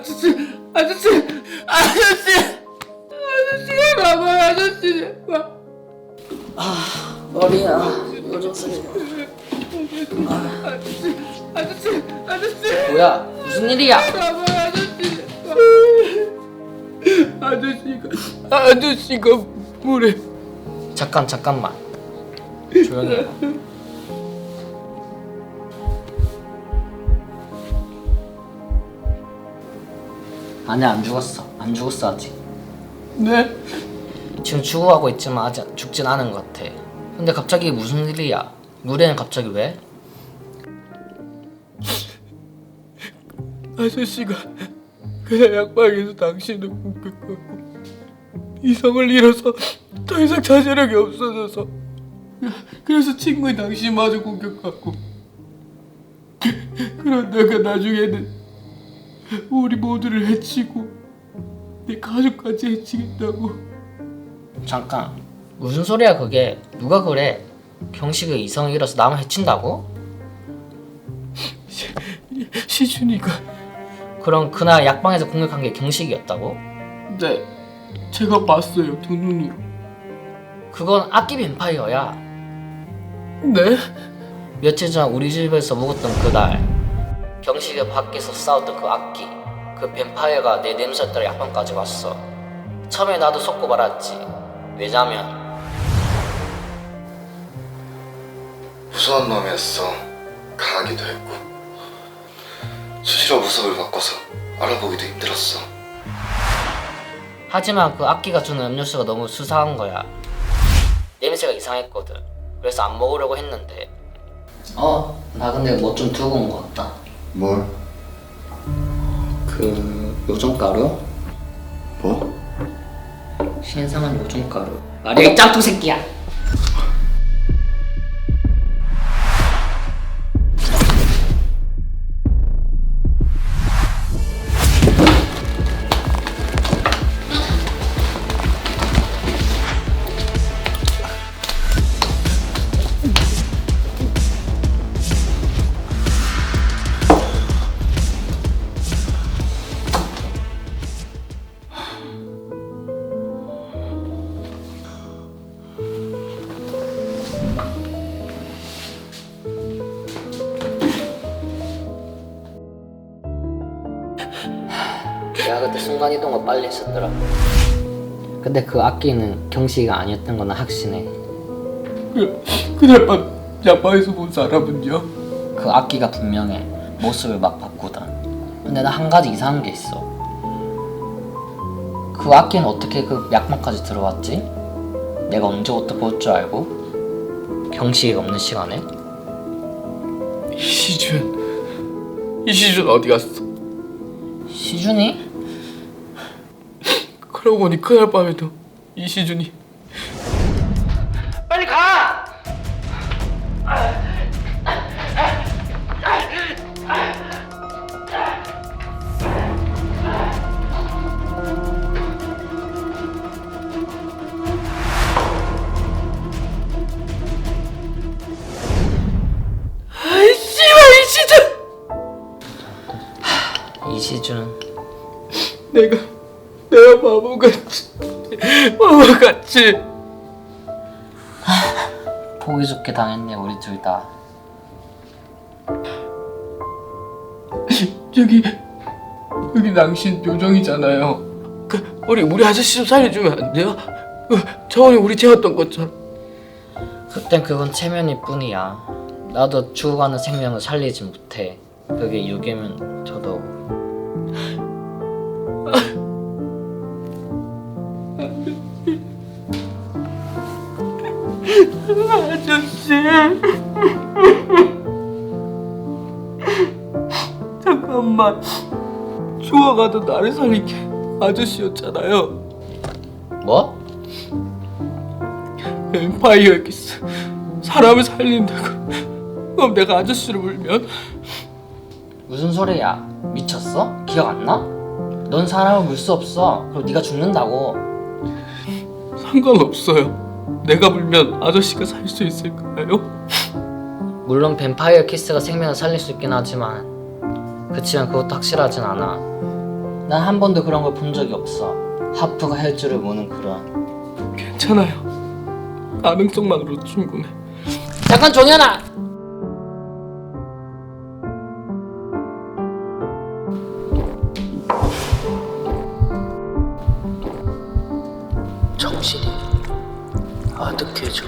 아저씨, 아저씨, 아저씨, 아저씨가 가봐요, 아저씨. 머리야 요즘 쓰리 아저씨, 아저씨, 아저씨. 뭐야 무슨 일이야 아저씨. 아저씨가, 아저씨가 물에. 잠깐 잠깐만 조용히 해봐 아니 안 죽었어. 안 죽었어 아직. 네? 지금 죽어가고 있지만 아직 죽진 않은 것 같아. 근데 갑자기 무슨 일이야? 물에는 갑자기 왜? 아저씨가 그날 약방에서 당신을 공격하고 이성을 잃어서 더 이상 자제력이 없어져서. 그래서 친구인 당신마저 공격하고. 그러다가 나중에는 우리 모두를 해치고 내 가족까지 해치겠다고 잠깐 무슨 소리야 그게 누가 그래 경식이 이성을 잃어서 남을 해친다고? 시준이가 그럼 그날 약방에서 공격한 게 경식이었다고? 네 제가 봤어요 두 눈으로 그건 악기 뱀파이어야 네? 며칠 전 우리 집에서 묵었던 그날 경식이 밖에서 싸웠던 그 악기 그 뱀파이어가 내 냄새를 따라 약방까지 왔어. 처음에 나도 속고 말았지. 왜냐면 무서운 놈이었어. 강하기도 했고. 수시로 모습을 바꿔서 알아보기도 힘들었어. 하지만 그 악기가 주는 음료수가 너무 수상한 거야. 냄새가 이상했거든. 그래서 안 먹으려고 했는데. 어? 나 근데 뭐 좀 두고 온것 같다 뭘? 그 요즘 가루? 뭐? 신성한 요즘 가루 말이야 이 짱뚱 새끼야 그때 순간이동을 빨리 했었더라 근데 그 악기는 경식이가 아니었던 건 확신해 그, 그날 밤 야방에서 본 사람은요? 그 악기가 분명해 모습을 막 바꾸던 근데 나 한 가지 이상한 게 있어 그 악기는 어떻게 그 약방까지 들어왔지? 내가 언제 어떻게 올줄 알고? 경식이가 없는 시간에? 이시준 이시준 어디 갔어? 시준이? 그러고 보니 그날 밤에도 이시준이 빨리 가! 아이 씨발 이시준 이시준 내가 내가 바보같이 바보같이 보기 좋게 당했네 우리 둘 다. 여기 여기 당신 요정이잖아요 그 우리 우리 아저씨 좀 살려주면 안 돼요? 그 저번에 우리 재웠던 것처럼 그땐 그건 체면일 뿐이야. 나도 죽어가는 생명을 살리지 못해. 그게 유괴면 저도 잠깐만 죽어가도 나를 살린 게 아저씨였잖아요 뭐? 엠파이어 기스 사람을 살린다고 그럼 내가 아저씨를 물면 무슨 소리야? 미쳤어? 기억 안 나? 넌 사람을 물 수 없어. 그럼 네가 죽는다고. 상관없어요 내가 물면 아저씨가 살 수 있을까요? 물론 뱀파이어 키스가 생명을 살릴 수 있긴 하지만 그치만 그것도 확실하진 않아. 난 한 번도 그런 걸 본 적이 없어. 하프가 할 줄을 모르는 그런. 괜찮아요. 가능성만으로 충분해. 잠깐 종현아. 정신이 아득해져.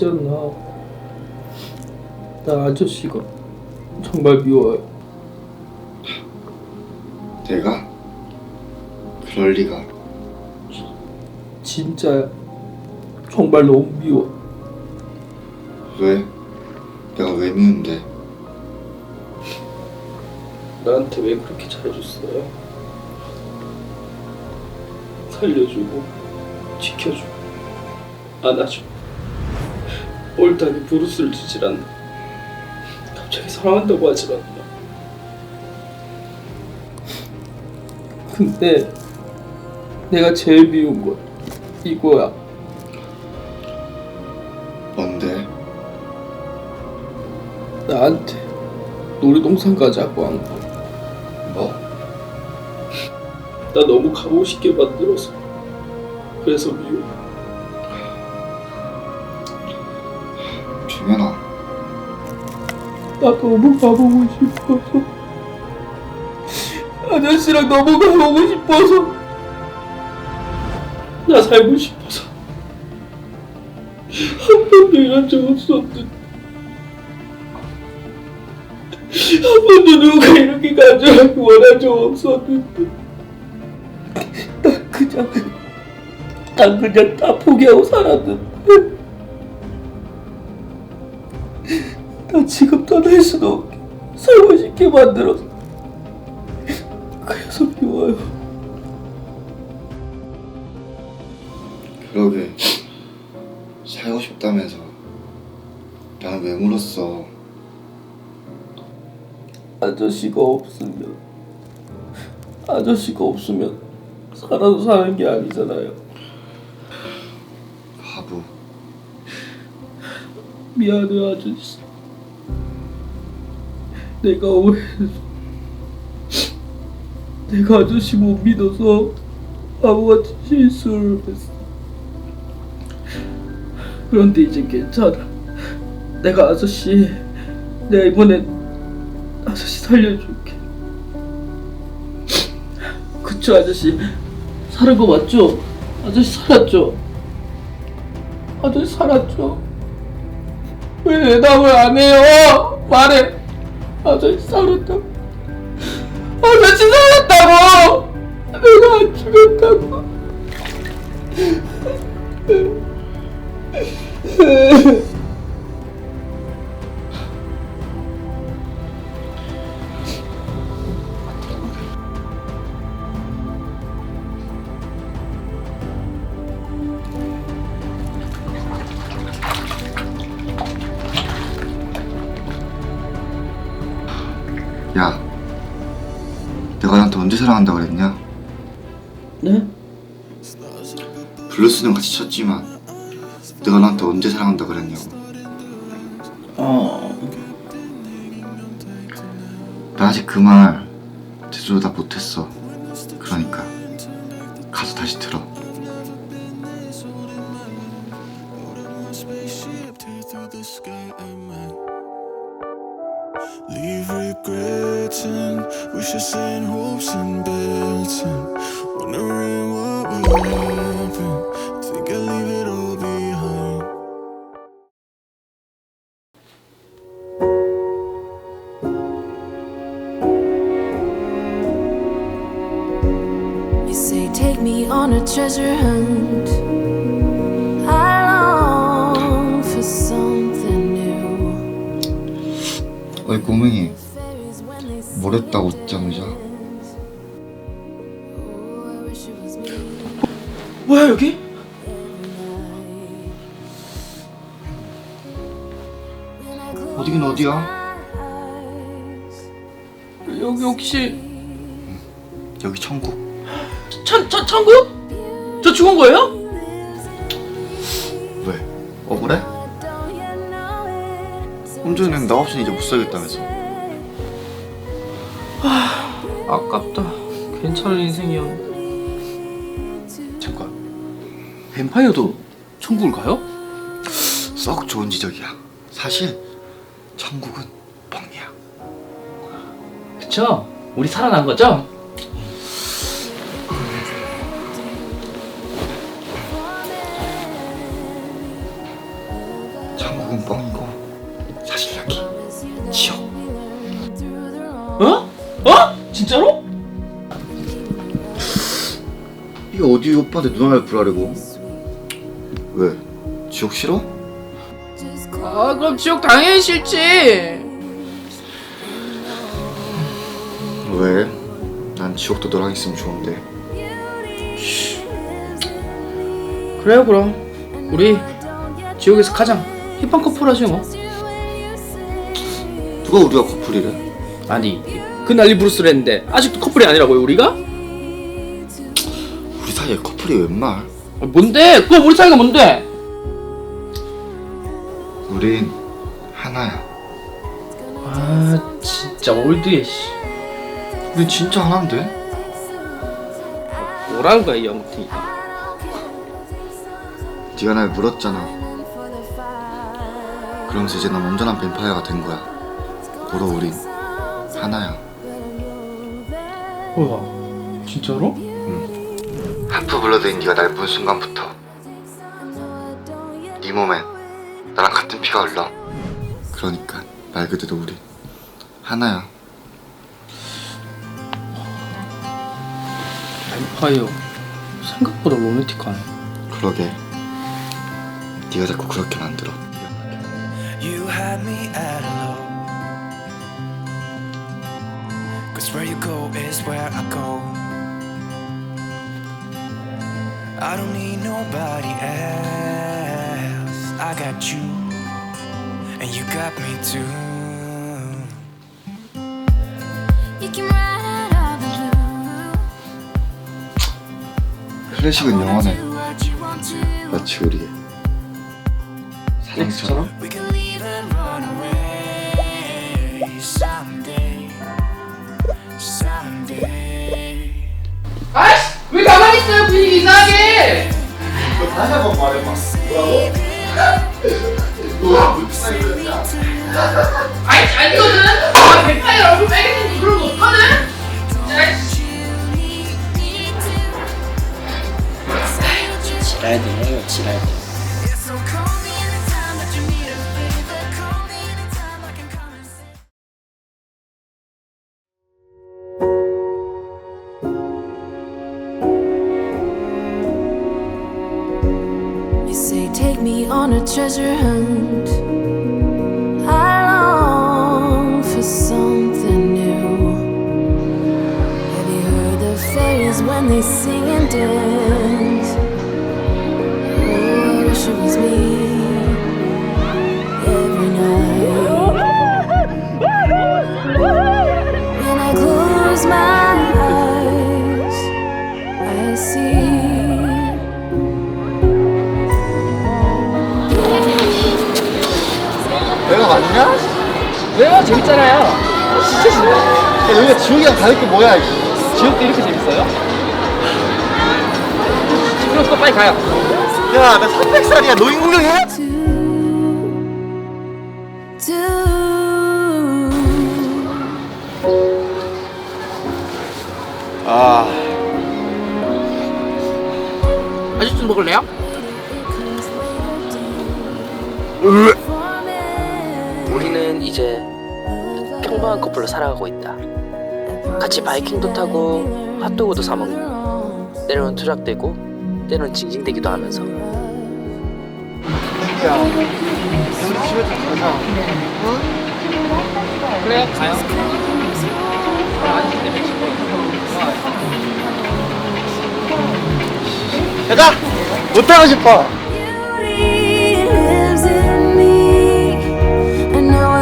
있잖아. 나 아저씨가 정말 미워요. 내가? 그럴 리가. 진짜야. 정말 너무 미워. 왜? 내가 왜 미운데? 나한테 왜 그렇게 잘해줬어요? 살려주고 지켜주고 안아주고 옳다니 주질 않나 갑자기 사랑한다고 하질 않나 근데 내가 제일 미운 건 이거야 뭔데? 나한테 놀이동산 가자고 한 거. 뭐? 나 너무 가고 싶게 만들어서 그래서 미워 나 너무 가보고 싶어서. 아저씨랑 너무 가보고 싶어서. 나 살고 싶어서. 한 번도 이런 적 없었는데. 한 번도 누가 이렇게 간절하게 원한 적 없었는데. 난 그냥 난 그냥 다 포기하고 살았는데 나 지금 떠날 수도 없게 살고 싶게 만들어서 그래서 미워요 그러게. 살고 싶다면서. 나는 왜 물었어? 아저씨가 없으면 아저씨가 없으면 살아도 사는 게 아니잖아요 바보. 미안해 아저씨 내가 오해해서 내가 아저씨 못 믿어서 바보같이 실수를 했어 그런데 이제 괜찮아 내가 아저씨 내가 이번엔 아저씨 살려줄게 그쵸 아저씨 살은 거 맞죠? 아저씨 살았죠? 아저씨 살았죠? 왜 대답을 안 해요? 말해. 아저씨 살았다고. 아저씨 살았다고. 내가 안 죽였다고. 블루스는 같이 쳤지만 내가 너한테 언제 사랑한다 그랬냐고. 어. 나 아직 그 말 제대로 다 못했어. 그러니까 가서 다시 들어. take me on a treasure hunt. I long for something new. 어이 고맹이 뭘 했다고 웃자마자 뭐야 여기? 어디긴 어디야? 여기 혹시 여기 천국 천, 천, 천국? 저 죽은 거예요? 왜? 억울해? 혼자는 나 없이는 이제 못 살겠다면서. 아깝다 괜찮은 인생이었는데 잠깐 뱀파이어도 천국을 가요? 썩 좋은 지적이야. 사실 천국은 뻥이야. 그쵸? 우리 살아난 거죠? 천국은 뻥이고 사실 여기 지옥. 어? 어? 진짜로? 이게 어디 오빠한테 누나를 부라려고? 왜? 지옥 싫어? 아 그럼 지옥 당연히 싫지 왜? 난 지옥도 너랑 있으면 좋은데. 그래요 그럼 우리 지옥에서 가장 힙한 커플 하지 뭐 누가 우리가 커플이래? 아니 그 난리 부르스를 했는데 아직도 커플이 아니라고요 우리가? 우리 사이에 커플이 웬 말? 아, 뭔데? 그거 우리 사이가 뭔데? 우린 하나야. 아 진짜 올드해 씨 우린 진짜 하나인데? 뭐라는 거야 이 영팅이 네가 날 물었잖아. 그러면서 이제 난 온전한 뱀파이어가 된 거야. 고로 우린 하나야. 뭐야 진짜로? 하프 블러드인 네가 날 본 순간부터 네 몸엔 나랑 같은 피가 흘러. 그러니까 말 그대로 우린 하나야. 뱀파이어 생각보다 로맨틱하네 그러게. 네가 자꾸 그렇게 만들어. You had me at hello. Cause where you go is where I go. I don't need nobody else. I got you, and you got me too. You can ride out the blue. 클래식은 영원해. Do what you want to. 마치 우리의 사랑처럼. 아이씨 왜 가만히 있어요 분위기 이상하게 다시 한번 말해봐. 뭐라고? 아이씨 아니거든 아 뱀파이어 얼굴 그런 거 어떡하네? 아이씨 지랄대요 지랄대 take me on a treasure hunt. I long for something new. Have you heard the fairies when they sing and dance? 내가 맞냐? 왜요 재밌잖아요 진짜 재밌어 야, 여기가 지옥이랑 다를 게 뭐야? 지옥도 이렇게 재밌어요? 그럼 또 빨리 가요 야, 나 300살이야. 노인 구경해? to do. 아, 아저씨 먹을래요? 우리는 이제 평범한 커플로 살아가고 있다. 같이 바이킹도 타고 핫도그도 사 먹고 때로는 투닥대고 때로는 징징대기도 하면서. 야, 우리 집에 좀 가자. 그래요. 가요 지금 가자! 못하고 싶어!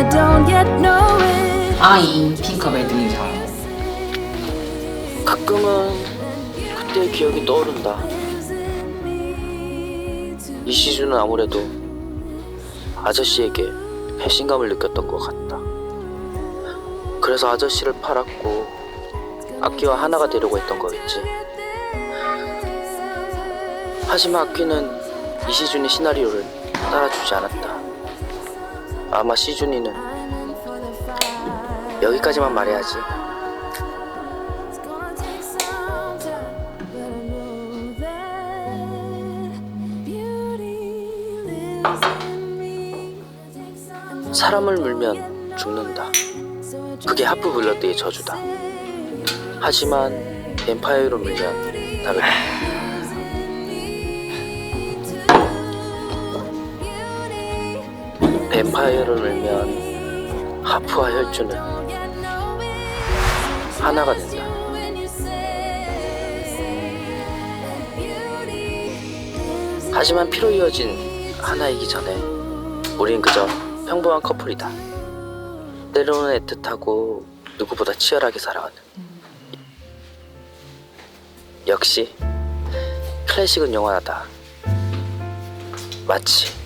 I don't yet know it. 아이 핑크의 등장. 가끔은 그때의 기억이 떠오른다. 이시준은 아무래도 아저씨에게 배신감을 느꼈던 것 같다. 그래서 아저씨를 팔았고 아키와 하나가 되려고 했던 거겠지. 하지만 아키는 이시준의 시나리오를 따라주지 않았다 아마 시준이는 여기까지만 말해야지. 사람을 물면 죽는다. 그게 하프 블러드의 저주다. 하지만 뱀파이어로 물면 다르다. 뱀파이어를 물면 하프와 혈주는 하나가 된다. 하지만 피로 이어진 하나이기 전에 우린 그저 평범한 커플이다. 때로는 애틋하고 누구보다 치열하게 살아가는. 역시 클래식은 영원하다. 마치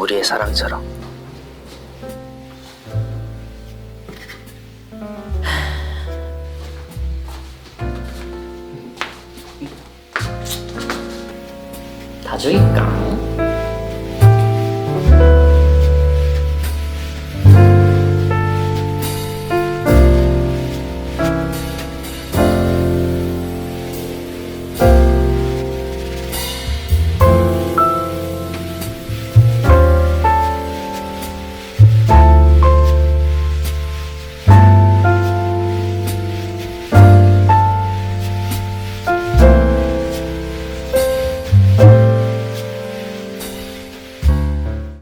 우리의 사랑처럼. 다 죽일까?